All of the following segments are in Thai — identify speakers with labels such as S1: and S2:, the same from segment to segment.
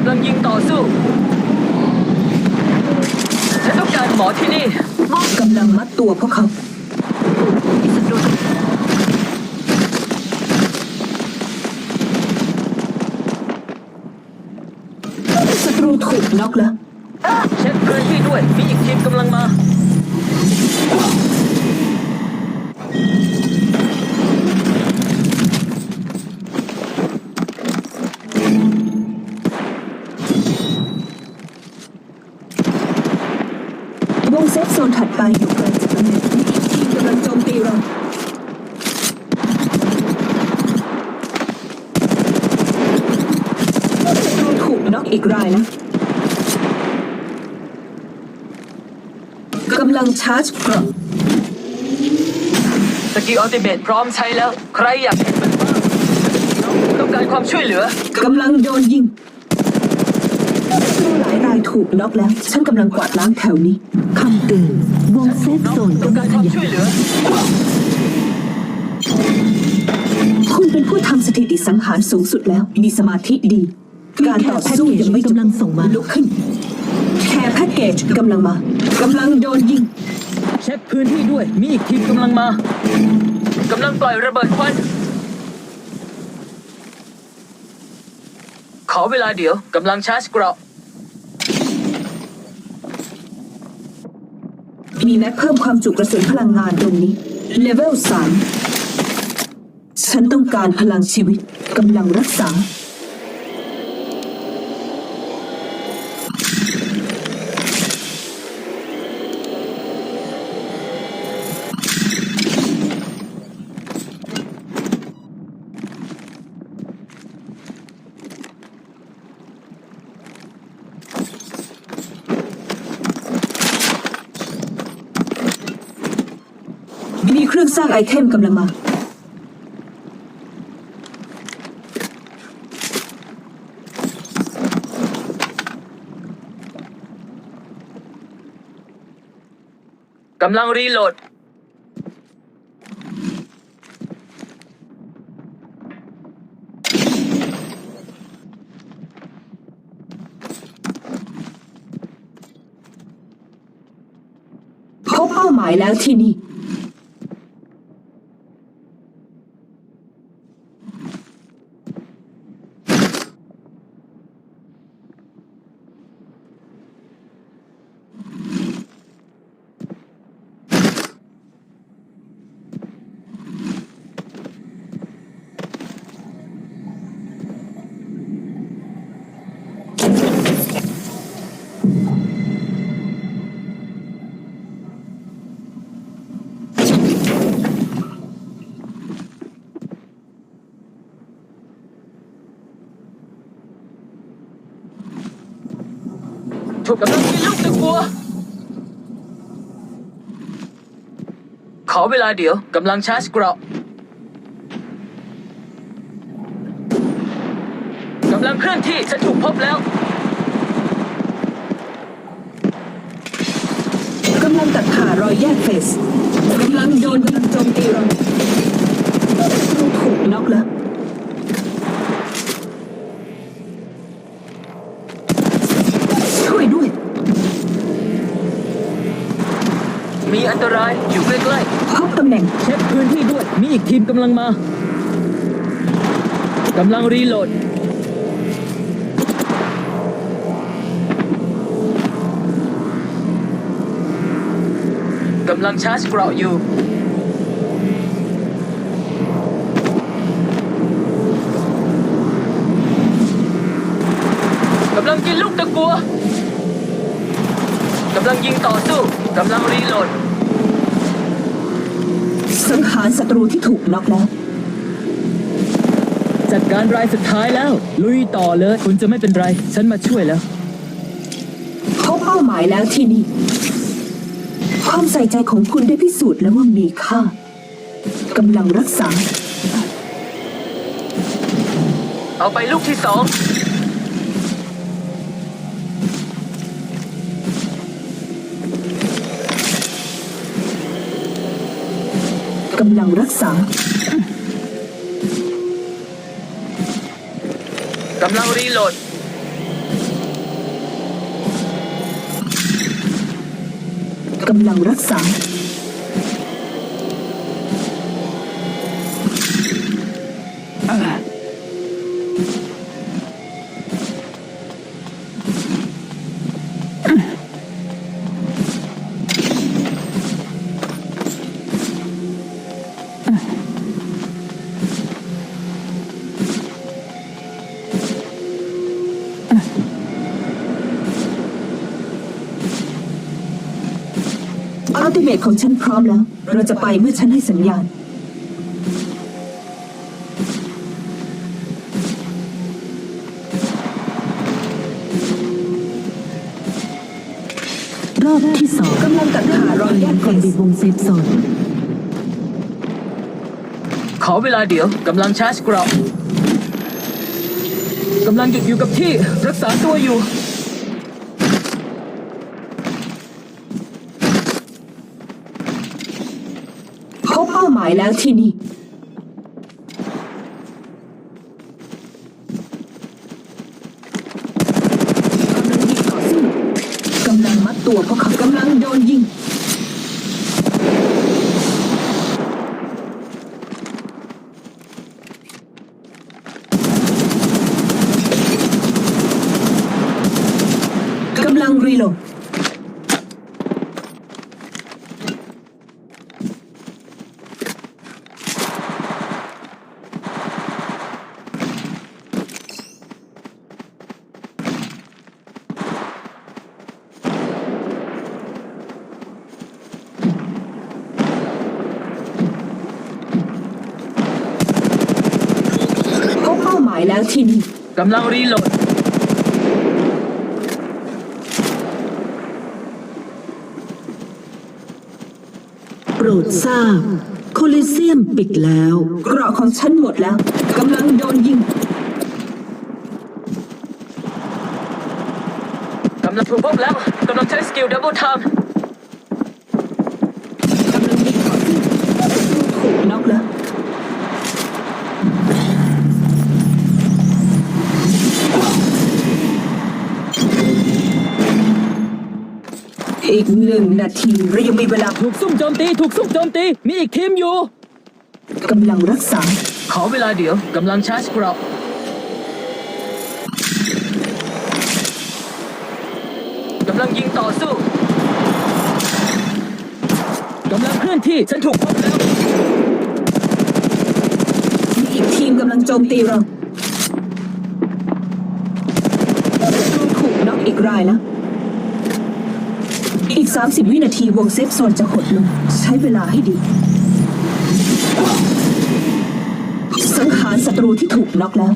S1: กำลังยิงต่อสู้ ฉันต้องการหมอที่นี่
S2: กำลังมัดตัวพวกเขา
S1: ศัตรู
S2: ถูกล็อกแล้ว
S1: เช็คพื้นที่ด้วย มีอีกทีมกำลังมา
S2: ซฟโซนถัดไปอยู่ไกลจากตำแหน่งมีอีกทีมกำลังโจมตีเราศัตรูถูกน็อกอีกรายนะกำลังชาร์จเกรอบ
S1: สกิลอัลติเมทพร้อมใช้แล้ว ใครอยากเห็นมันบ้างต้องการความช่วยเหลือ
S2: กำลังโดนยิงศัตรู หลายรายถูกน็อกแล้ว ฉันกำลังกวาดล้างแถวนี้คำเตือนวงเซฟโซน
S1: ต้อง
S2: กำ
S1: ก
S2: ลั
S1: ง
S2: ขยายคุณเป็นผู้ทำสถิติสังหารสูงสุดแล้ว มีสมาธิดี การต่อสู้ยังไม่จบ
S3: กำลังส่งมา
S2: ลุกขึ้นแคร์แพ็กเกจกำลังมากำลังโดนยิง
S1: เช็คพื้นที่ด้วย มีอีกทีมกำลังมากำลังปล่อยระเบิดควัน อเวลาเดี๋ยวกำลังชาร์จเกราะ
S2: มีแม็กเพิ่มความจุกระสุนพลังงานตรงนี้ เลเวลสามฉันต้องการพลังชีวิตกำลังรักษา มี เครื่องสร้างไอเทมกำลังมา
S1: กำลังรีโหลด
S2: พบเป้าหมายแล้วที่นี่
S1: ถูกกำลังมีลูกตะกัว ขอเวลาเดี๋ยวกำลังชาร์จเกราะกำลังเคลื่อนที่ฉันถูกพบแล้ว
S2: กำลังตัดขารอยแยกเฟสกำลังโดนกำลังโจมตีเราถูกน็อกแล้ว ช่วยด้วย
S1: มีอันตรายอยู่ใกล้
S2: พบตำแหน่ง
S1: เช็คพื้นที่ด้วย มีอีกทีมกำลังมากำลังรีโหลด กำลังชาร์จเกราะอยู่ กำลังกินลูกตะกัว กำลังยิงต่อสู้ กำลังรีโหลด
S2: สังหารศัตรูที่ถูกน็อกแล้ว
S1: จัดการรายสุดท้ายแล้ว ลุยต่อเลย คุณจะไม่เป็นไร ฉันมาช่วยแล้ว
S2: พบเป้าหมายแล้วที่นี่ ความใส่ใจของคุณได้พิสูจน์แล้วว่ามีค่ากำลังรักษา
S1: เอาไปลูกที่สอง
S2: กำลังรักษา
S1: กำลังรีโหลด
S2: กำลังรักษา อัลติเมทของฉันพร้อมแล้ว เราจะไปเมื่อฉันให้สัญญาณ
S3: รอบที่สอง
S2: กำลังตัดขารอยแยก
S3: ก่อนบีบวงเซฟโซน
S1: ขอเวลาเดี๋ยวกำลังชาร์จเกราะกำลังหยุดอยู่กับที่ รักษาตัวอยู่
S2: พบเป้าหมาย แล้วที่นี่ กำลังยิงต่อสู้กำลังมัดตัวเพราะเขากำลังโดนยิง กำลังรีโหลด พบเป้าหมาย แล้วที่นี่
S1: กำลังรีโหลด
S3: โปรดทราบ โคลิเซียมปิดแล้ว
S2: เกราะของฉันหมดแล้วกำลังโดนยิง
S1: กำลังถูกพบแล้วกำลังใช้สกิลดับเบิลไทม์
S2: อีกหนึ่งนาทีเรายังมีเวลา
S1: ถูกซุ่มโจมตีถูกซุ่มโจมตี มีอีกทีมอยู่
S2: กำลังรักษา
S1: ขอเวลาเดี๋ยวกำลังชาร์จเกราะกำลังยิงต่อสู้กำลังเคลื่อนที่ฉันถูกพบแล้ว
S2: มีอีกทีมกำลังโจมตีเราถูกน็อกอีกรายแล้วอีก 30 วินาทีวงเซฟโซนจะหดลง ใช้เวลาให้ดี สังหารศัตรูที่ถูกน็อกแล้ว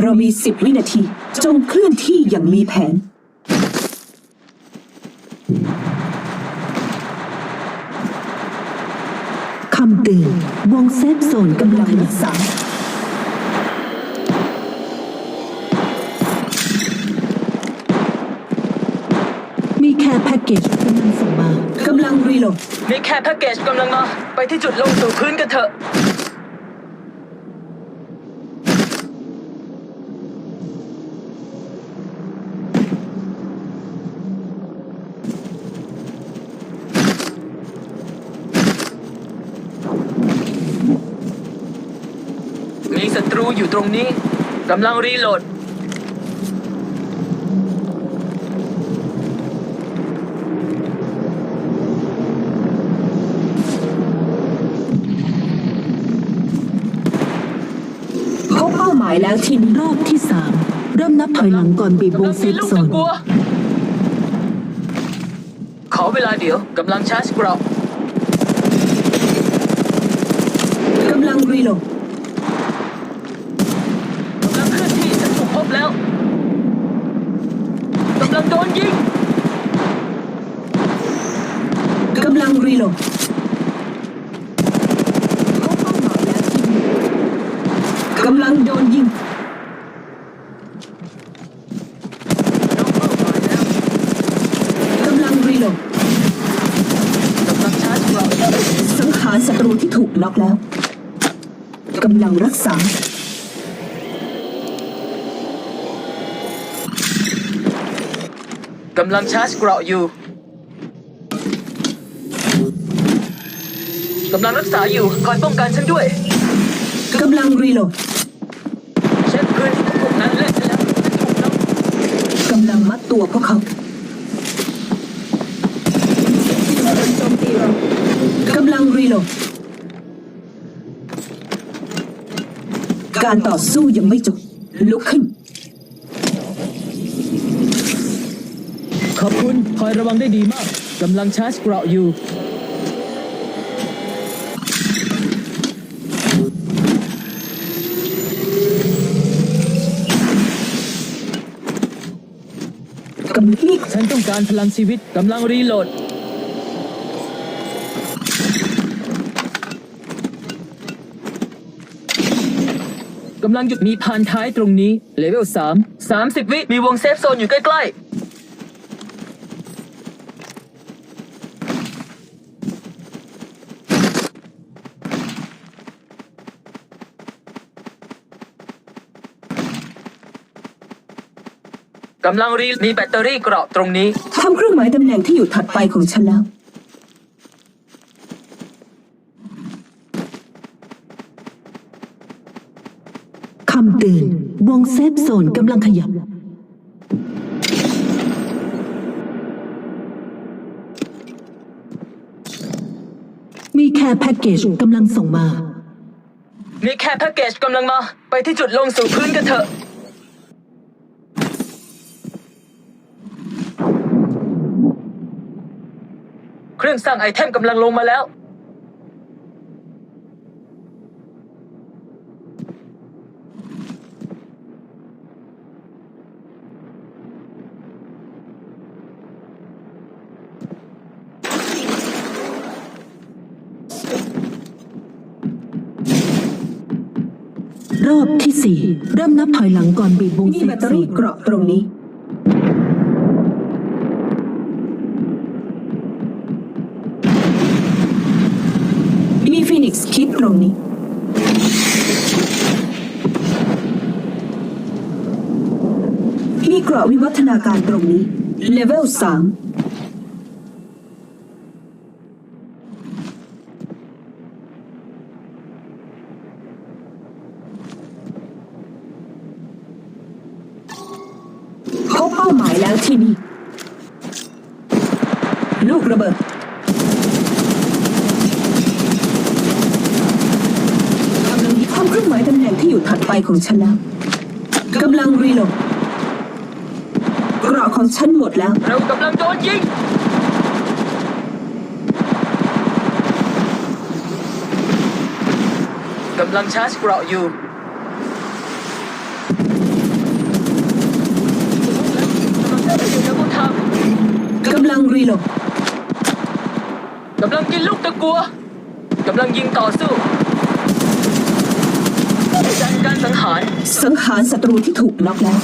S2: เรามี 10 วินาที จงเคลื่อนที่อย่างมีแผน
S3: วงเซฟโซนกำลัง
S2: ง
S3: รั
S2: รั
S3: ก
S2: ก
S3: ษา
S2: ษา
S3: มีแค่แพ็กเกจกำลังส่งมา
S2: กำลังรีโหลด
S1: มีแค่แพ็กเกจกำลังมา ไปที่จุดลงสู่พื้นกันเถอะ อยู่ตรงนี้กำลังรีโหลด
S2: พบเป้าหมายแล้วที่นี่
S3: รอบที่สามเริ่มนับถอยหลังก่อนบีบว
S1: กำลั
S3: ง
S1: ง
S3: เซ
S1: มี
S3: ฟ
S1: ลูก
S3: โซ
S1: ตะ
S3: น
S1: กัวขอเวลาเดี๋ยวกำลังชาร์จเกราะ
S2: กำลังรีโหลด
S1: กำลังเคลื่อนที่ฉันถูกพบแล้ว กำลังโดนยิง
S2: กำลังรีโหลดพบเป้าหมายแล้วที่นี่กำลังโดนยิง
S1: น้องเป้าหมายแล้ว
S2: กำลังรีโหลด
S1: กำลังชาร์จเกราะ
S2: สังหารศัตรูที่ถูกน็อกแล้ว กำลังรักษา
S1: กำลังชาร์จเกราะอยู่ กำลังรักษาอยู่ คอยป้องกันฉันด้วย
S2: กำลังรีโหลด
S1: เช็คพื้นที่พวกนั้นเล่นไปแล้วถูกต้อง
S2: กำลังมัดตัวพวกเขาโจมตีเรากำลังรีโหลด การต่อสู้ยังไม่จบ ลุกขึ้น
S1: ขอบคุณ คอยระวังได้ดีมาก กำลังชาร์จเกราะอยู่
S2: กำลัง
S1: ฉันต้องการพลังชีวิต กำลังรีโหลด กำลังหยุดมีพานท้ายตรงนี้ เลเวล3 30วิ มีวงเซฟโซนอยู่ใกล้ๆกำลังรีมีแบตเตอรี่เกราะตรงนี้
S2: ทำเครื่องหมายตำแหน่งที่อยู่ถัดไปของฉันแล้วำ
S3: เตือน วงเซฟโซนกำลังขยับ มีแค่แพ็กเกจกำลังส่งมา
S1: มีแค่แพ็กเกจกำลังมา ไปที่จุดลงสู่พื้นกันเถอะเครื่องสร้างไอเทมกำลังลงมาแล้ว
S3: รอบที่สี่เริ่มนับถอยหลังก่อนบีบวง
S2: มี
S3: เซ
S2: แบ
S3: ฟ
S2: ตเตอ
S3: โซ
S2: รี่
S3: น
S2: เกราะตรงนี้ มีฟีนิกซ์คิดตรงนี้ มีเกราะวิวัฒนาการตรงนี้ เลเวลสามพบเป้าหมายแล้วที่นี่ ลูกระเบิด กำลังมีความเคลื่อนไหวตำแหน่งที่อยู่ถัดไปของฉันแล้ว กำลังรีโหลดเกราะของฉันหมดแล้ว
S1: เรากำลังโดนยิง กำลังชาร์จเกราะอยู่ ยลบ
S2: กำลัง
S1: ยิงลูกตะกัวกำลังยิงต่อสู้จัดการสังหาร
S2: สังหารศัตรูที่ถูกล็อกแล้ว